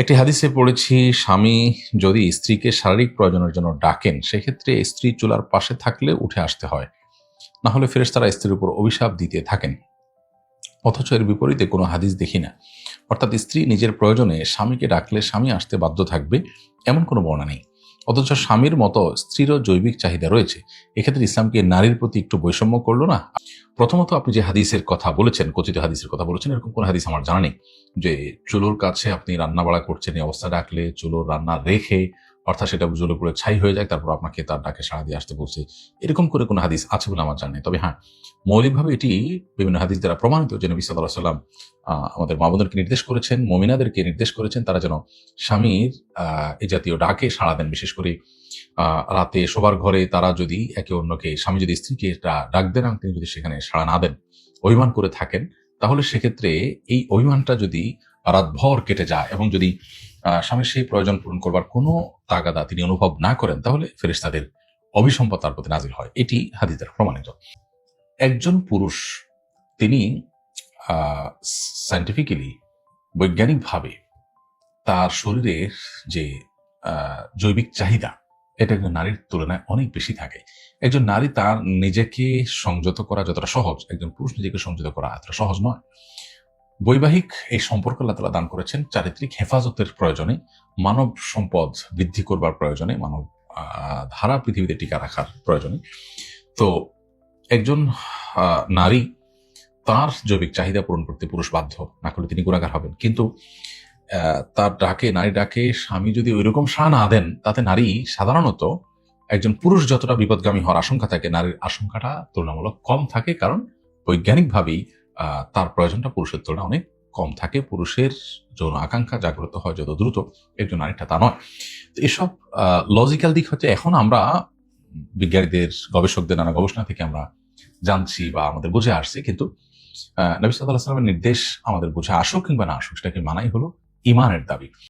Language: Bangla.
একটি হাদিসে পড়েছি, স্বামী যদি স্ত্রীকে শারীরিক প্রয়োজনের জন্য ডাকেন, সেক্ষেত্রে স্ত্রী চুলার পাশে থাকলে উঠে আসতে হয়। না হলে ফেরেশতারা স্ত্রীর উপর অভিশাপ দিতে থাকেন। অথচ এর বিপরীতে কোনো হাদিস দেখি না। অর্থাৎ স্ত্রী নিজের প্রয়োজনে স্বামীকে ডাকলে স্বামী আসতে বাধ্য থাকবে, এমন কোনো বর্ণা নেই। অথচ স্বামীর মতো স্ত্রীরও জৈবিক চাহিদা রয়েছে। এক্ষেত্রে ইসলামকে নারীর প্রতি একটু বৈষম্য করল না? প্রথমত আপনি যে হাদিসের কথা বলেছেন, কথিত হাদিসের কথা বলেছেন, এরকম কোনো হাদিস আমার জানা নেই। যে চুলোর কাছে আপনি রান্না বাড়া করছেন, এই অবস্থা ডাকলে চুলোর রান্না রেখে অর্থাৎ সেটা জলে পুরো ছাই হয়ে যায়, তারপর আপনাকে তার ডাকে সাড়া দিয়ে আসতে বলছে। এরকম করে কোনো হাদিস আছে বলে আমার জানা তবে হ্যাঁ মৌলিকভাবে এটি বিভিন্ন হাদিস দ্বারা প্রমাণিত যে নবী সাল্লাহ সাল্লাম আমাদের মা বোনদেরকে নির্দেশ করেছেন, মমিনাদেরকে নির্দেশ করেছেন, তারা যেন স্বামীর এই জাতীয় ডাকে সাড়া দেন। বিশেষ করে রাতে শোবার ঘরে তারা যদি একে অন্যকে, স্বামী যদি স্ত্রীকে ডাক দেন এবং তিনি যদি সেখানে সাড়া না দেন, অভিমান করে থাকেন, তাহলে সেক্ষেত্রে এই অভিমানটা যদি রাতভর কেটে যায় এবং যদি স্বামীর সেই প্রয়োজন পূরণ করবার কোনো তাগাদা তিনি অনুভব না করেন, তাহলে ফেরেশতাদের অভিসম্পদ তার প্রতি নাজিল হয়। এটি হাদিস দ্বারা প্রমাণিত। একজন পুরুষ, তিনি সায়েন্টিফিক্যালি বৈজ্ঞানিকভাবে তার শরীরের যে জৈবিক চাহিদা, এটা একজন নারীর তুলনায় অনেক বেশি থাকে। একজন নারী তার নিজেকে সংযত করা যতটা সহজ, একজন পুরুষ নিজেকে সংযত করা এতটা সহজ নয়। বৈবাহিক এই সম্পর্ক আল্লাহ তাআলা দান করেছেন চারিত্রিক হেফাজতের প্রয়োজনে, মানব সম্পদ বৃদ্ধি করবার প্রয়োজনে, মানব ধারা পৃথিবীতে টিকা রাখার প্রয়োজনে। তো একজন নারী তার জৈবিক চাহিদা পূরণ করতে পুরুষ বাধ্য, না করলে তিনি গুণাগার হবেন। কিন্তু তার ডাকে নারী ডাকে স্বামী যদি ওইরকম সা না দেন, তাতে নারী সাধারণত একজন পুরুষ যতটা বিপদগামী হওয়ার আশঙ্কা থাকে, নারীর আশঙ্কাটা তুলনামূলক কম থাকে কারণ বৈজ্ঞানিকভাবেই তার প্রয়োজনটা পুরুষের তুলনায় অনেক কম থাকে। পুরুষের যৌন আকাঙ্ক্ষা জাগ্রত হয় যত দ্রুত একজন আরেকটা তা নয়। তো এসব লজিক্যাল দিক হচ্ছে এখন আমরা বিজ্ঞানীদের, গবেষকদের নানা গবেষণা থেকে আমরা জানছি বা আমাদের বুঝে আসছি। কিন্তু নবী সাল্লাহ সাল্লামের নির্দেশ আমাদের বুঝে আসুক কিংবা না আসুক, সেটাকে মানাই হলো ইমানের দাবি।